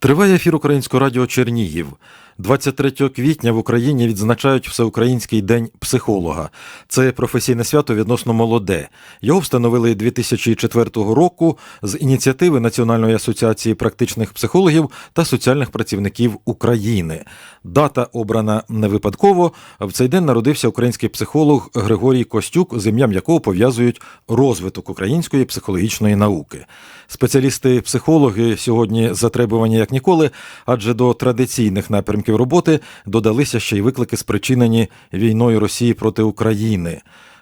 Триває ефір Українського радіо Чернігів. 23 квітня в Україні відзначають Всеукраїнський день психолога. Це професійне свято відносно молоде. Його встановили 2004 року з ініціативи Національної асоціації практичних психологів та соціальних працівників України. Дата обрана не випадково. В цей день народився український психолог Григорій Костюк, з ім'ям якого пов'язують розвиток української психологічної науки. Спеціалісти-психологи сьогодні затребувані як ніколи, адже до традиційних напрямків роботи додалися ще й виклики, спричинені війною Росії проти України.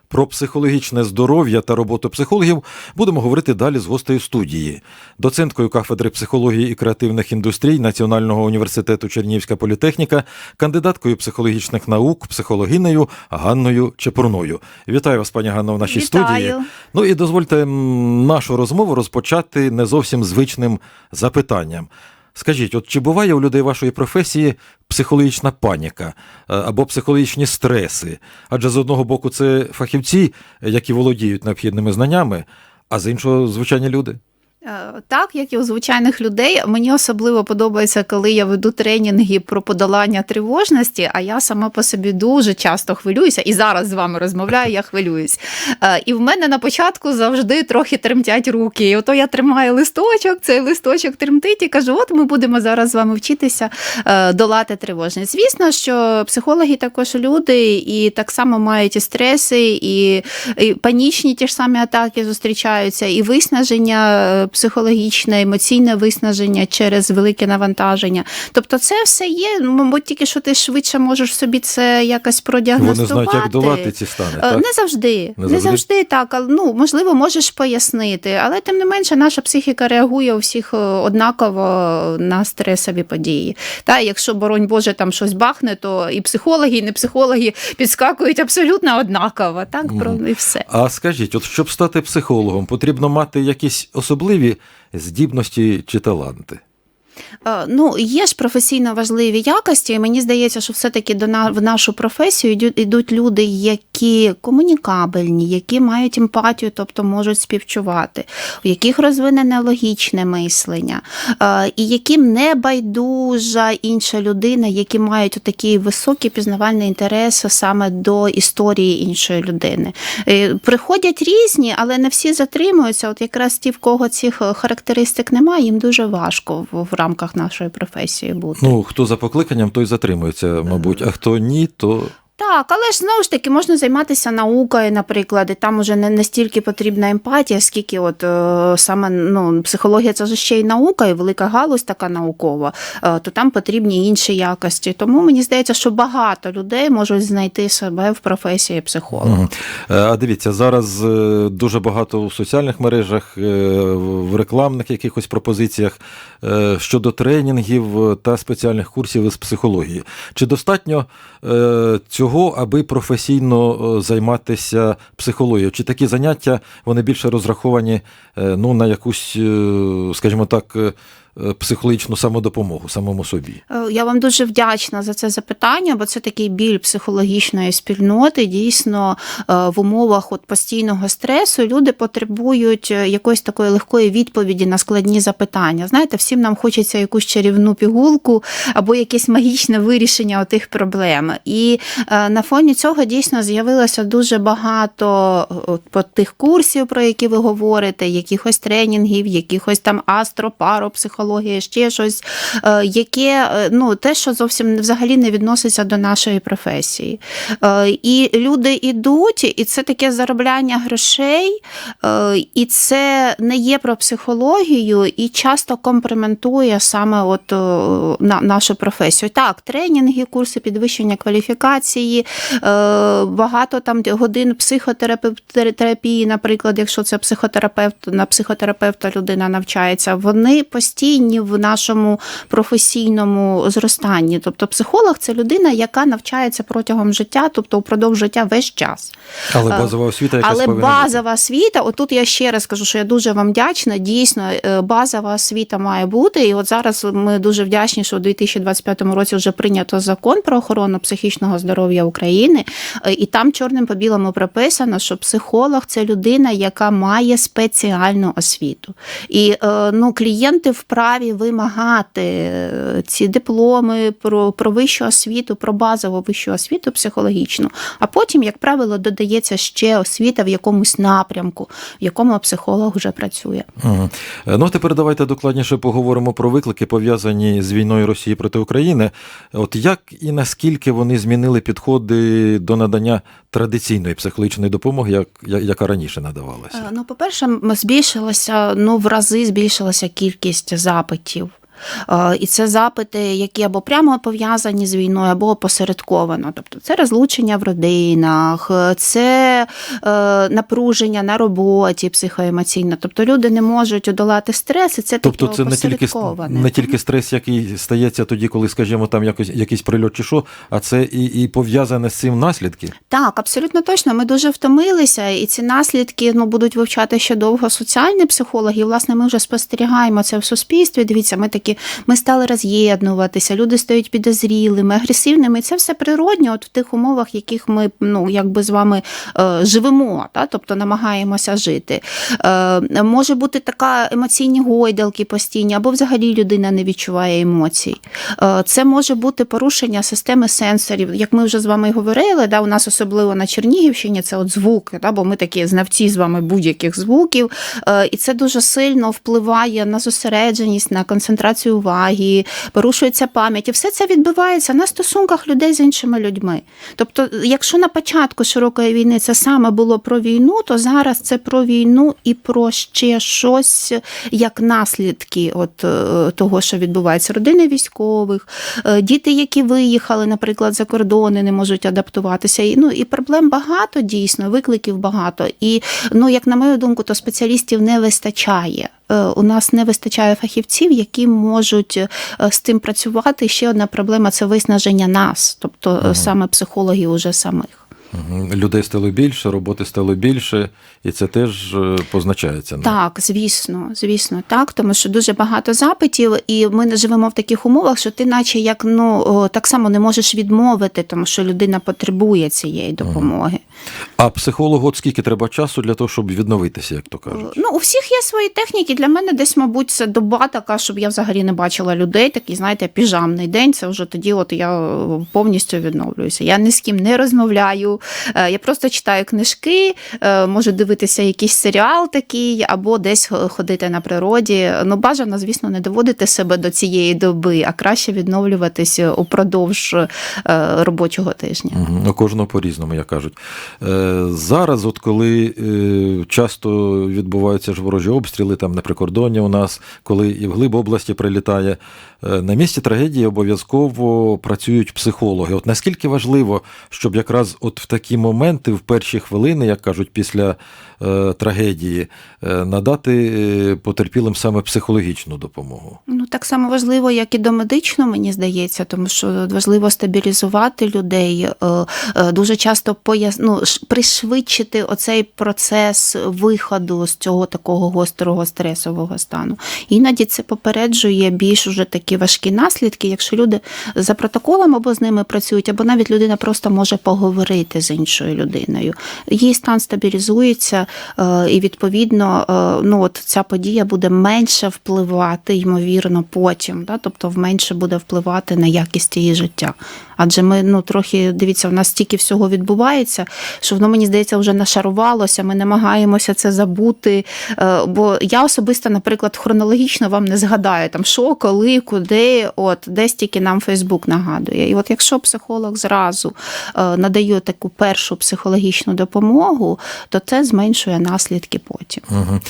Про психологічне здоров'я та роботу психологів будемо говорити далі з гостею студії, доценткою кафедри психології і креативних індустрій Національного університету Чернігівська політехніка, кандидаткою психологічних наук, психологинею Ганною Чепурною. Вітаю вас, пані Ганно, в нашій Вітаю. студії. Ну і дозвольте нашу розмову розпочати не зовсім звичним запитанням. Скажіть, от чи буває у людей вашої професії психологічна паніка е, або психологічні стреси? Адже з одного боку це фахівці, які володіють необхідними знаннями, а з іншого звичайні люди. Е, Так, як і у звичайних людей, мені особливо подобається, коли я веду тренінги про подолання тривожності, а я сама по собі дуже часто хвилююся, і зараз з вами розмовляю, я хвилююсь. Е, І в мене на початку завжди трохи тремтять руки. І ото я тримаю листочок, цей листочок тремтить і кажу: от ми будемо зараз з вами вчитися е, долати тривожність. Звісно, що психологи також люди, і так само мають і стреси, і, і панічні ті ж самі атаки зустрічаються, і виснаження психологічне, емоційне виснаження через велике навантаження. Тобто, це все є. ну, Мабуть, тільки що ти швидше можеш собі це якось Вони продіагностувати. знають, як долати ці стани. Е, Так? Не завжди, Не не завжди? завжди, так. але, Ну можливо, можеш пояснити, але тим не менше, наша психіка реагує у всіх е, однаково на стресові події. Та якщо боронь Боже там щось бахне, то і психологи, і не психологи підскакують абсолютно однаково. Так про і все. А скажіть, от щоб стати психологом, потрібно мати якісь особливі здібності чи таланти? Е, Ну, є ж професійно важливі якості, і мені здається, що все-таки до на в нашу професію йдуть, люди, які комунікабельні, які мають емпатію, тобто можуть співчувати, у яких розвинене логічне мислення, е, і яким не байдужа інша людина, які мають такий високий пізнавальний інтерес саме до історії іншої людини. Е, Приходять різні, але не всі затримуються. От якраз ті, в кого цих характеристик немає, їм дуже важко в рамках нашої професії бути. Ну, хто за покликанням, той затримується, мабуть, а хто ні, то Так, але ж знову ж таки можна займатися наукою, наприклад, і там уже не настільки потрібна емпатія, скільки от е, саме ну, психологія це ж ще й наука, і велика галузь така наукова, е, то там потрібні інші якості. Тому мені здається, що багато людей можуть знайти себе в професії психолога. Е, А дивіться, зараз е, дуже багато у соціальних мережах, е, в рекламних якихось пропозиціях щодо тренінгів та спеціальних курсів із психології. Чи достатньо е, цього, аби професійно е, займатися психологією? Чи такі заняття вони більше розраховані е, ну, на якусь, е, скажімо так, психологічну самодопомогу самому собі? Е, Я вам дуже вдячна за це запитання, бо це такий біль психологічної спільноти. Дійсно, е, в умовах от постійного стресу люди потребують е, якоїсь такої легкої відповіді на складні запитання. Знаєте, всім нам хочеться якусь чарівну пігулку або якесь магічне вирішення отих проблем. І е, на фоні цього дійсно з'явилося дуже багато е, по тих курсів, про які ви говорите, якихось тренінгів, якихось там астропаропсихологія, ще щось, е, яке е, ну те, що зовсім взагалі не відноситься до нашої професії. Е, І люди йдуть, і це таке заробляння грошей, і це не є про психологію, і часто компрометує саме от на нашу професію. Так, тренінги, курси підвищення кваліфікації, багато там годин психотерапії, наприклад, якщо це психотерапевт, на психотерапевта людина навчається, вони постійні в нашому професійному зростанні. Тобто психолог це людина, яка навчається протягом життя, тобто упродовж життя весь час. Але Е, базова освіта якась Але повинна базова освіта, отут я ще раз кажу, що я дуже вам вдячна. Дійсно, е, базова освіта має бути. І от зараз ми дуже вдячні, що у 2025 році вже прийнято закон про охорону психічного здоров'я України. Е, І там чорним по білому прописано, що психолог це людина, яка має спеціальну освіту. І ну, клієнти в вправі вимагати е, ці дипломи про, про вищу освіту, про базову вищу освіту психологічну. А потім, як правило, додається ще освіта в якомусь напрямку, в якому психолог вже працює. Е, Ну, тепер давайте докладніше поговоримо про виклики, пов'язані з війною Росії проти України. От як і наскільки вони змінили підходи до надання традиційної психологічної допомоги, як, яка раніше надавалася? Е, Ну, по-перше, м- збільшилася, ну, в рази збільшилася кількість запитів. Е, І це запити, які або прямо пов'язані з війною, або опосередковано. Тобто це розлучення в родинах, це е, напруження на роботі психоемоційно. Тобто люди не можуть одолати стрес, і це Тобто таке це не тільки, не тільки стрес, який стається тоді, коли, скажімо, там якось, якийсь прильот чи що, а це і, і пов'язане з цим наслідки. Так, абсолютно точно. Ми дуже втомилися, і ці наслідки ну, будуть вивчати ще довго соціальні психологи. І, власне, ми вже спостерігаємо це в суспільстві. Дивіться, ми такі ми стали роз'єднуватися, люди стають підозрілими, агресивними. Це все природньо, от в тих умовах, в яких ми ну, якби з вами е, живемо, та? тобто намагаємося жити. Е, може бути така емоційні гойдалки постійні, або взагалі людина не відчуває емоцій. Е, Це може бути порушення системи сенсорів. Як ми вже з вами говорили, да, у нас особливо на Чернігівщині це от звуки, да, бо ми такі знавці з вами будь-яких звуків. Е, І це дуже сильно впливає на зосередженість, на концентрацію уваги, порушується пам'ять. І все це відбувається на стосунках людей з іншими людьми. Тобто, якщо на початку широкої війни це саме було про війну, то зараз це про війну і про ще щось як наслідки от е, того, що відбувається. Родини військових, е, діти, які виїхали, наприклад, за кордони, не можуть адаптуватися. І, ну, і проблем багато дійсно, викликів багато. І, ну, як на мою думку, то спеціалістів не вистачає. Е, У нас не вистачає фахівців, які можуть е, з тим працювати. Ще одна проблема це виснаження нас, тобто ага. саме психологів уже самих. Людей стало більше, роботи стало більше, і це теж е, позначається. на- Так, звісно, звісно, так, тому що дуже багато запитів, і ми не живемо в таких умовах, що ти, наче як ну так само не можеш відмовити, тому що людина потребує цієї допомоги. А психологу от скільки треба часу для того, щоб відновитися, як то кажуть? Ну, у всіх є свої техніки. Для мене десь, мабуть, це доба така, щоб я взагалі не бачила людей. Такий, знаєте, піжамний день. Це вже тоді, от я повністю відновлююся. Я ні з ким не розмовляю. Е, Я просто читаю книжки, е, можу дивитися якийсь серіал такий, або десь ходити на природі. Ну, бажано, звісно, не доводити себе до цієї доби, а краще відновлюватись упродовж е, робочого тижня. Мгм. Кожного по-різному, як кажуть. Зараз, от коли часто відбуваються ж ворожі обстріли, там на прикордонні у нас, коли і в глиб області прилітає, на місці трагедії обов'язково працюють психологи. От наскільки важливо, щоб якраз от в такі моменти, в перші хвилини, як кажуть, після е, трагедії, е, надати е, потерпілим саме психологічну допомогу. Ну, так само важливо, як і домедично, мені здається, тому що важливо стабілізувати людей, е, е, дуже часто пояс... ну, пришвидшити оцей процес виходу з цього такого гострого стресового стану. Іноді це попереджує більш уже такі важкі наслідки, якщо люди за протоколом або з ними працюють, або навіть людина просто може поговорити з іншою людиною. Її стан стабілізується, е, і відповідно е, ну, от ця подія буде менше впливати, ймовірно, потім. Да? Тобто менше буде впливати на якість її життя. Адже ми ну трохи дивіться, в нас стільки всього відбувається, що воно мені здається вже нашарувалося. Ми намагаємося це забути. Е, Бо я особисто, наприклад, хронологічно вам не згадаю там що, коли, куди, от десь тільки нам Фейсбук нагадує. І от якщо психолог зразу надає таку першу психологічну допомогу, то це зменшує наслідки потім. Угу.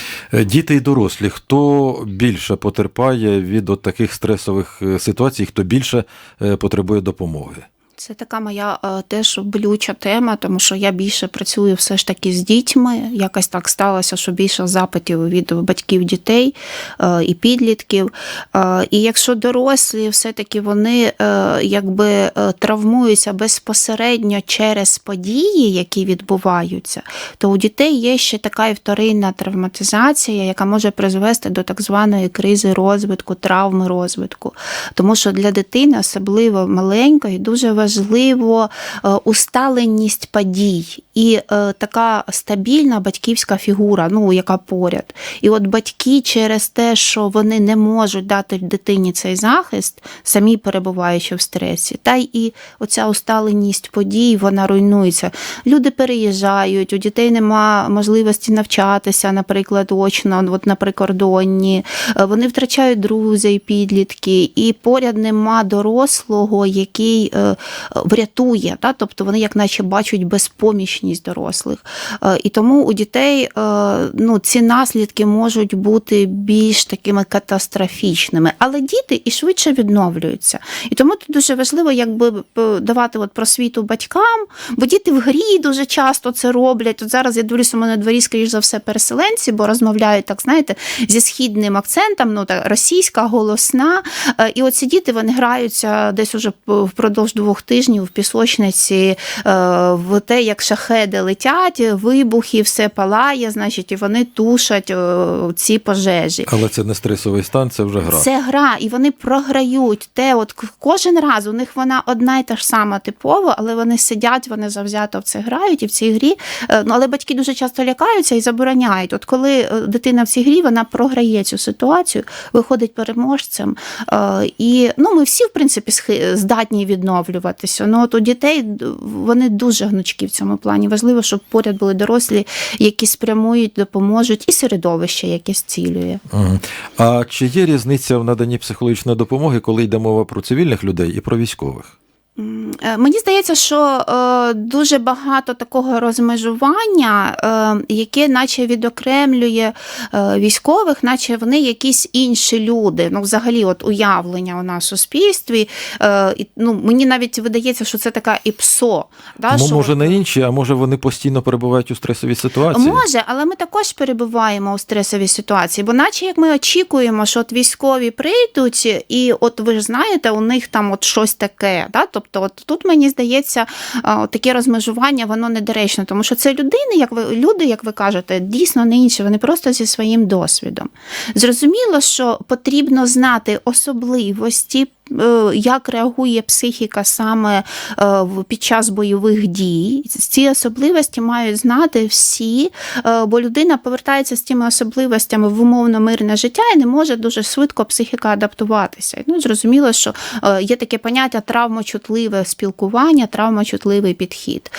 Діти і дорослі, хто більше потерпає від от таких стресових е, ситуацій, хто більше е, потребує допомоги? Це така моя е, теж болюча тема, тому що я більше працюю все ж таки з дітьми. Якось так сталося, що більше запитів від батьків дітей е, і підлітків. Е, І якщо дорослі, все-таки вони е, якби е, травмуються безпосередньо через події, які відбуваються, то у дітей є ще така і вторинна травматизація, яка може призвести до так званої кризи розвитку, травми розвитку. Тому що для дитини, особливо маленької, дуже важливо важливо е, усталеність подій і е, така стабільна батьківська фігура, ну яка поряд. І от батьки через те, що вони не можуть дати дитині цей захист, самі перебуваючи в стресі, та й і оця усталеність подій вона руйнується. Люди переїжджають, у дітей нема можливості навчатися, наприклад, очно, от на прикордонні. Е, Вони втрачають друзів, підлітки, і поряд нема дорослого, який врятує. Та? Тобто вони, як наче, бачать безпомічність дорослих. Е, І тому у дітей е, ну, ці наслідки можуть бути більш такими катастрофічними. Але діти і швидше відновлюються. І тому тут дуже важливо якби давати от просвіту батькам, бо діти в грі дуже часто це роблять. От зараз я дивлюся, у мене дворі, скоріш за все, переселенці, бо розмовляють так, знаєте, зі східним акцентом, ну так російська, голосна. Е, І оці діти вони граються десь уже впродовж двох тижнів в пісочниці е, в те, як шахеди летять, вибухи, все палає, значить, і вони тушать е, ці пожежі. Але це не стресовий стан, це вже гра. Це гра, і вони програють. Те, от кожен раз у них вона одна й та ж сама типова, але вони сидять, вони завзято в це грають, і в цій грі. е, Ну але батьки дуже часто лякаються і забороняють. От коли дитина в цій грі вона програє цю ситуацію, виходить переможцем. І ну ми всі, в принципі, здатні відновлюватися. Ну от у дітей вони дуже гнучкі в цьому плані. Важливо, щоб поряд були дорослі, які спрямують, допоможуть, і середовище, яке зцілює. А чи є різниця в наданні психологічної допомоги, коли йде мова про цивільних людей і про військових? Е, Мені здається, що е, дуже багато такого розмежування, е, яке наче відокремлює військових, наче вони якісь інші люди. Ну, взагалі, от уявлення у нас в суспільстві. Ну, мені навіть видається, що це така іпсо. Да, що може не інші, а може вони постійно перебувають у стресовій ситуації? Може, але ми також перебуваємо у стресовій ситуації, бо наче як ми очікуємо, що от військові прийдуть, і от ви ж знаєте, у них там от щось таке. Да? Тобто, от тут мені здається, от таке розмежування воно недоречне, тому що це людини, як ви люди, як ви кажете, дійсно не інші, вони просто зі своїм досвідом. Зрозуміло, що потрібно знати особливості. Е, Як реагує психіка саме е, під час бойових дій? Ці особливості мають знати всі, е, бо людина повертається з тими особливостями в умовно мирне життя і не може дуже швидко психіка адаптуватися. Ну, зрозуміло, що є таке поняття травмочутливе спілкування, травмочутливий підхід.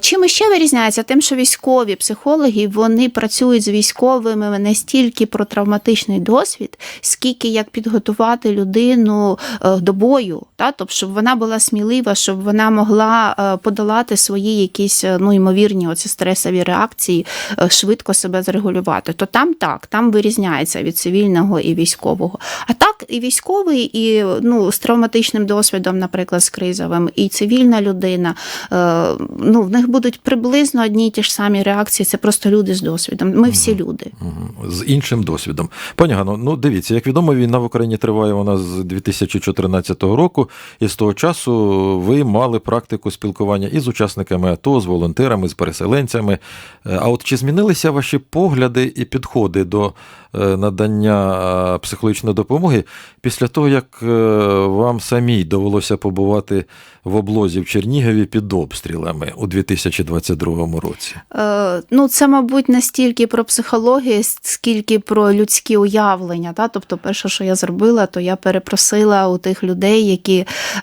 Чим ще вирізняється? Тим, що військові психологи вони працюють з військовими не стільки про травматичний досвід, скільки як підготувати людину до бою, та? тобто, щоб вона була смілива, щоб вона могла е, подолати свої якісь е, ну, ймовірні оці стресові реакції, е, швидко себе зрегулювати. То там так, там вирізняється від цивільного і військового. А так, і військовий, і ну, з травматичним досвідом, наприклад, з кризовим, і цивільна людина, ну, в них будуть приблизно одні й ті ж самі реакції. Це просто люди з досвідом. Ми всі люди. З іншим досвідом. Пані Гано, ну дивіться, як відомо, війна в Україні триває вона з 2014 року, і з того часу ви мали практику спілкування і з учасниками АТО, з волонтерами, з переселенцями. Е, А от чи змінилися ваші погляди і підходи до е, надання е, психологічної допомоги після того, як вам самій довелося побувати в облозі в Чернігові під обстрілами у 2022 році? Ну, це, мабуть, не стільки про психологію, скільки про людські уявлення. Та? Тобто, перше, що я зробила, то я перепросила у тих людей, які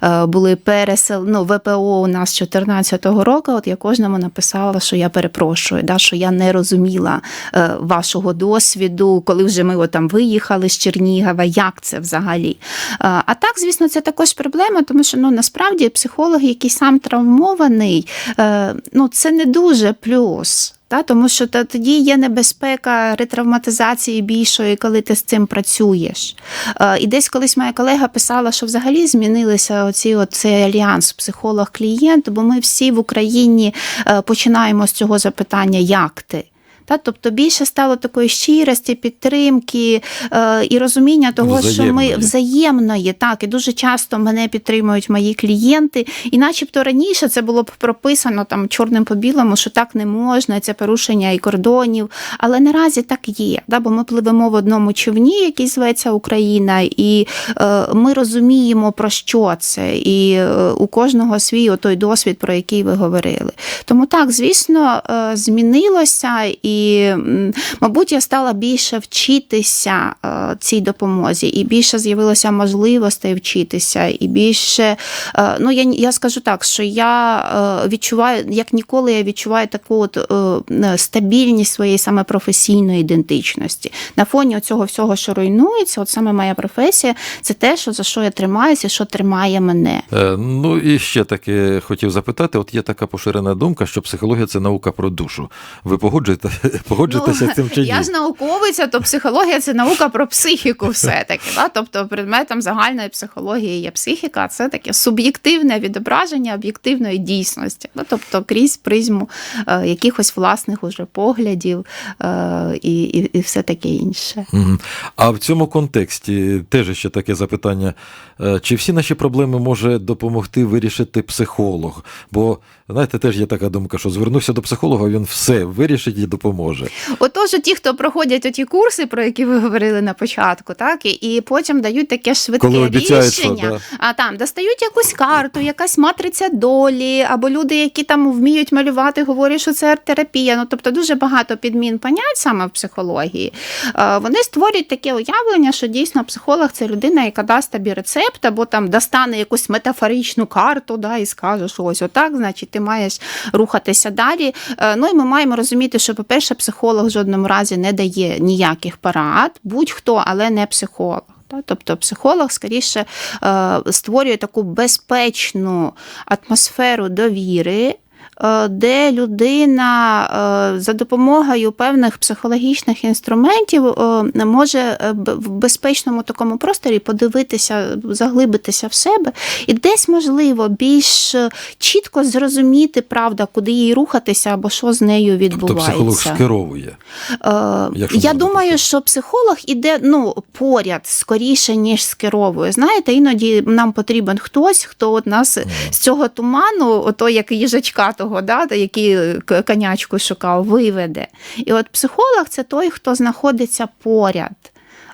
е, були пересел... ну, ВПО у нас з 2014 року. От я кожному написала, що я перепрошую, да? що я не розуміла е, вашого досвіду, коли вже ми там виїхали з Чернігова, як це взагалі. Е, А так, звісно, це також проблема, тому що ну, насправді психолог, який сам травмований, ну, це не дуже плюс. Та, тому що та- тоді є небезпека ретравматизації більшої, коли ти з цим працюєш. Е, І десь колись моя колега писала, що взагалі змінилися оці оцей альянс психолог-клієнт, бо ми всі в Україні е, починаємо з цього запитання, як ти? Та, тобто більше стало такої щирості, підтримки е, і розуміння того, що Взаємної. ми взаємної, так, і дуже часто мене підтримують мої клієнти. І начебто раніше це було б прописано там чорним по білому, що так не можна, це порушення і кордонів. Але наразі так є, да, бо ми пливемо в одному човні, який зветься Україна, і е, ми розуміємо про що це, і е, у кожного свій той досвід, про який ви говорили. Тому так, звісно, е, змінилося, і, м, мабуть, я стала більше вчитися е, цій допомозі, і більше з'явилося можливостей вчитися, і більше, е, ну я, я скажу так, що я е, відчуваю, як ніколи, я відчуваю таку от стабільність своєї саме професійної ідентичності. На фоні цього всього, що руйнується, от саме моя професія, це те, що за що я тримаюся, що тримає мене. Ну і ще таке хотів запитати: от є така поширена думка, що психологія це наука про душу. Ви погоджуєте, погоджуєтеся з цим чи ні? Ну, Я ж науковиця, то психологія це наука про психіку, все-таки. Да? Тобто предметом загальної психології є психіка, а це таке суб'єктивне відображення об'єктивної дійсності. Да? Тобто крізь призму е, якихось власних уже поглядів е, і, і, і все таке інше. А в цьому контексті теж ще таке запитання: Е, чи всі наші проблеми може допомогти вирішити психолог? Бо знаєте, теж є така думка, що звернувся до психолога, він все вирішить і допоможе. Отож, ті, хто проходять оті курси, про які ви говорили на початку, так і, і потім дають таке швидке Коли рішення. да. А там достають якусь карту, якась матриця долі, або люди, які там вміють малювати, говорять, що це арт-терапія. Ну тобто дуже багато підмін понять саме в психології. Вони створюють таке уявлення, що дійсно психолог це людина, яка дасть тобі рецепт, або там достане якусь метафоричну карту, да, і скаже, що ось отак, значить, ти маєш рухатися далі. Е, Ну і ми маємо розуміти, що, по-перше, психолог в жодному разі не дає ніяких порад, будь-хто, але не психолог. Тобто психолог скоріше е, створює таку безпечну атмосферу довіри, де людина е, за допомогою певних психологічних інструментів е, може е, в безпечному такому просторі подивитися, заглибитися в себе і десь можливо більш е, чітко зрозуміти, правда, куди їй рухатися або що з нею Тобто відбувається. психолог скеровує. Е, Я думаю, так. що психолог іде ну, поряд скоріше, ніж скеровує. Знаєте, іноді нам потрібен хтось, хто от нас з цього туману, ото як їжачка того, да, який к- конячку шукав, виведе. І от психолог це той, хто знаходиться поряд.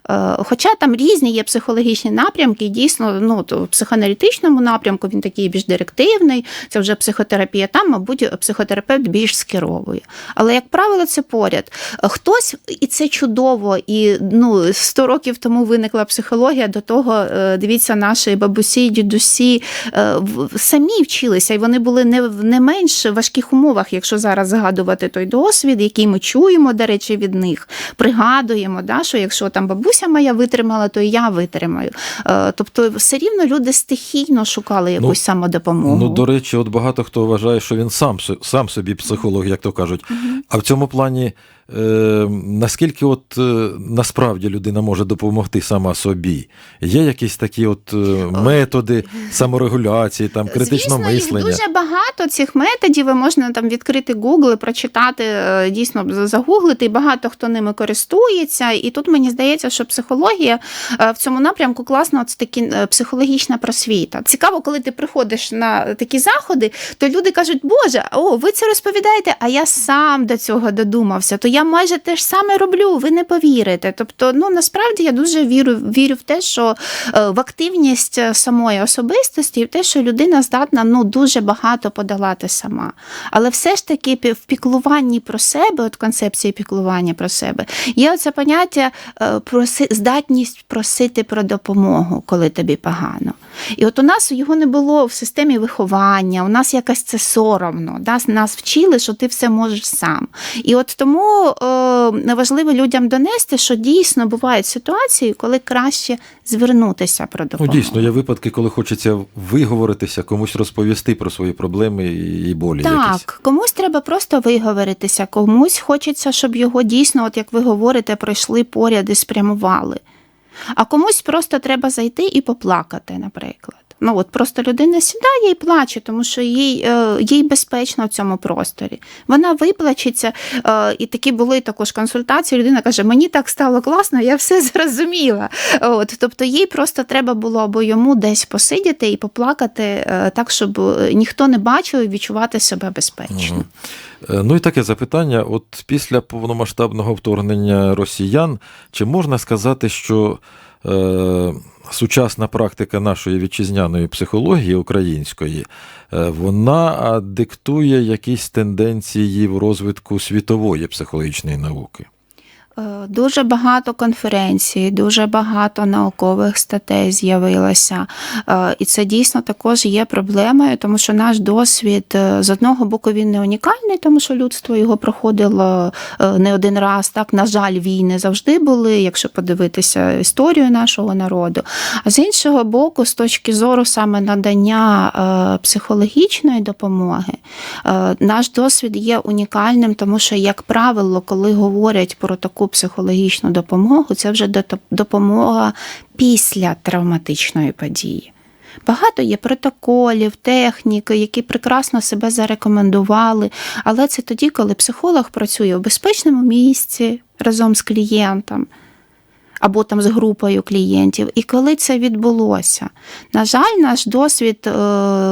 Е, Хоча там різні є психологічні напрямки, дійсно, ну то в психоаналітичному напрямку він такий більш директивний, це вже психотерапія. Там, мабуть, психотерапевт більш скеровує. Але, як правило, це поряд. Хтось, і це чудово, і ну 100 років тому виникла психологія. До того е, дивіться, наші бабусі, дідусі е, самі вчилися, і вони були не в не менш важких умовах, якщо зараз згадувати той досвід, який ми чуємо, до речі, від них, пригадуємо, да, що якщо там бабуся моя витримала, то і я витримаю. Е, Тобто, все рівно люди стихійно шукали якусь самодопомогу. Ну, до речі, от багато хто вважає, що він сам, сам собі психолог, як то кажуть. А в цьому плані, наскільки от е, насправді людина може допомогти сама собі? Є якісь такі от е, методи саморегуляції, там критичного Звісно, мислення? їх дуже багато цих методів. і Можна там відкрити Google, і прочитати, е, дійсно загуглити, і багато хто ними користується. І тут мені здається, що психологія е, в цьому напрямку класно, це такі е, психологічна просвіта. Цікаво, коли ти приходиш на такі заходи, то люди кажуть, Боже, о, ви це розповідаєте, а я сам до цього додумався. То я майже те ж саме роблю, ви не повірите. Тобто, ну насправді я дуже вірю, вірю в те, що е, в активність е, самої особистості, і в те, що людина здатна ну дуже багато подолати сама. Але все ж таки в піклуванні про себе, от концепції піклування про себе, є оце поняття е, проси, здатність просити про допомогу, коли тобі погано. І от у нас його не було в системі виховання, у нас якось це соромно. Да? Нас вчили, що ти все можеш сам. І от тому е, важливо людям донести, що дійсно бувають ситуації, коли краще звернутися про Ну, допомогу. дійсно, є випадки, коли хочеться виговоритися, комусь розповісти про свої проблеми і болі Так, якісь. комусь треба просто виговоритися, комусь хочеться, щоб його дійсно, от як ви говорите, пройшли поряд і спрямували. А комусь просто треба зайти і поплакати, наприклад. Ну от просто людина сідає і плаче, тому що їй, е, їй безпечно в цьому просторі. Вона виплачеться. Е, і такі були також консультації. Людина каже: Мені так стало класно, я все зрозуміла. От, тобто їй просто треба було або йому десь посидіти і поплакати е, так, щоб ніхто не бачив і відчувати себе безпечно. Е, Ну і таке запитання: от після повномасштабного вторгнення росіян, чи можна сказати, що сучасна практика нашої вітчизняної психології української, е, вона диктує якісь тенденції в розвитку світової психологічної науки? Е, Дуже багато конференцій, дуже багато наукових статей з'явилося. Е, І це дійсно також є проблемою, тому що наш досвід е, з одного боку він не унікальний, тому що людство його проходило не один раз. Так, на жаль, війни завжди були, якщо подивитися історію нашого народу. А з іншого боку, з точки зору саме надання психологічної допомоги, наш досвід є унікальним, тому що, як правило, коли говорять про таку психологічну допомогу, це вже допомога після травматичної події. Багато є протоколів, техніки, які прекрасно себе зарекомендували. Але це тоді, коли психолог працює в безпечному місці разом з клієнтом або там з групою клієнтів. І коли це відбулося, на жаль, наш досвід е,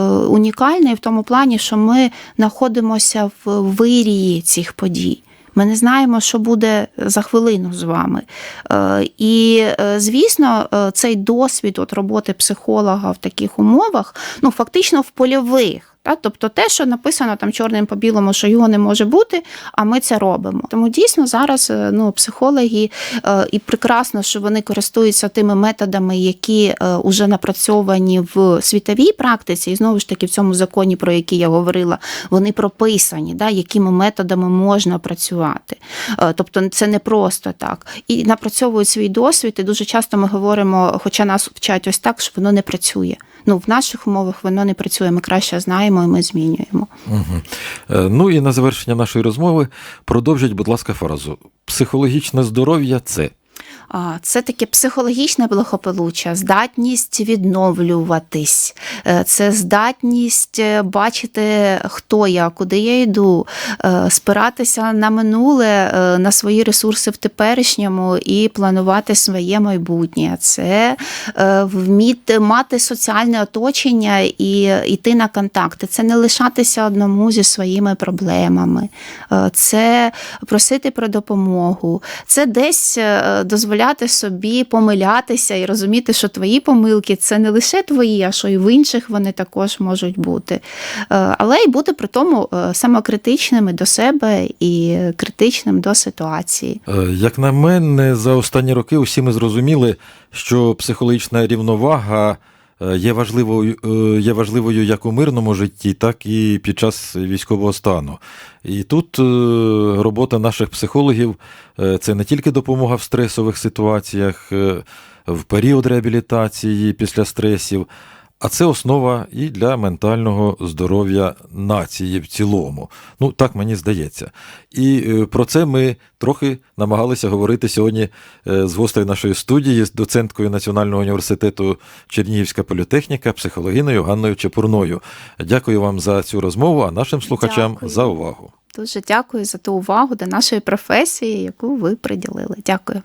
унікальний в тому плані, що ми знаходимося в вирії цих подій. Ми не знаємо, що буде за хвилину з вами. Е, І, е, звісно, е, цей досвід от роботи психолога в таких умовах, ну фактично в польових. Та? Тобто те, що написано там чорним по білому, що його не може бути, а ми це робимо. Тому дійсно зараз е, ну, психологи е, і прекрасно, що вони користуються тими методами, які вже напрацьовані в світовій практиці, і знову ж таки в цьому законі, про який я говорила, вони прописані, да, якими методами можна працювати. Е, Тобто це не просто так. І напрацьовують свій досвід, і дуже часто ми говоримо, хоча нас вчать ось так, що воно не працює. Ну, в наших умовах воно не працює. Ми краще знаємо і ми змінюємо. Угу. Ну і на завершення нашої розмови продовжіть, будь ласка, фразу. Психологічне здоров'я це. Це таке психологічне благополуччя, здатність відновлюватись, Е, це здатність е, бачити, хто я, куди я йду, е, спиратися на минуле, на свої ресурси в теперішньому і планувати своє майбутнє. Це вміти мати соціальне оточення і йти на контакти. Це не лишатися одному зі своїми проблемами, це просити про допомогу, це десь е, дозволяти собі помилятися і розуміти, що твої помилки це не лише твої, а що і в інших вони також можуть бути. Е, Але й бути при тому е, самокритичними до себе і критичним до ситуації. Е, Як на мене, за останні роки усі ми зрозуміли, що психологічна рівновага є важливою, е, є важливою як у мирному житті, так і під час військового стану. І тут е, робота наших психологів е, це не тільки допомога в стресових ситуаціях, е, в період реабілітації після стресів. А це основа і для ментального здоров'я нації в цілому. Ну, так мені здається. І е, про це ми трохи намагалися говорити сьогодні е, з гостею нашої студії, з доценткою Національного університету Чернігівська політехніка, психологиною Ганною Чепурною. Дякую вам за цю розмову, а нашим слухачам Дякую. за увагу. Дуже дякую за ту увагу до нашої професії, яку ви приділили. Дякую.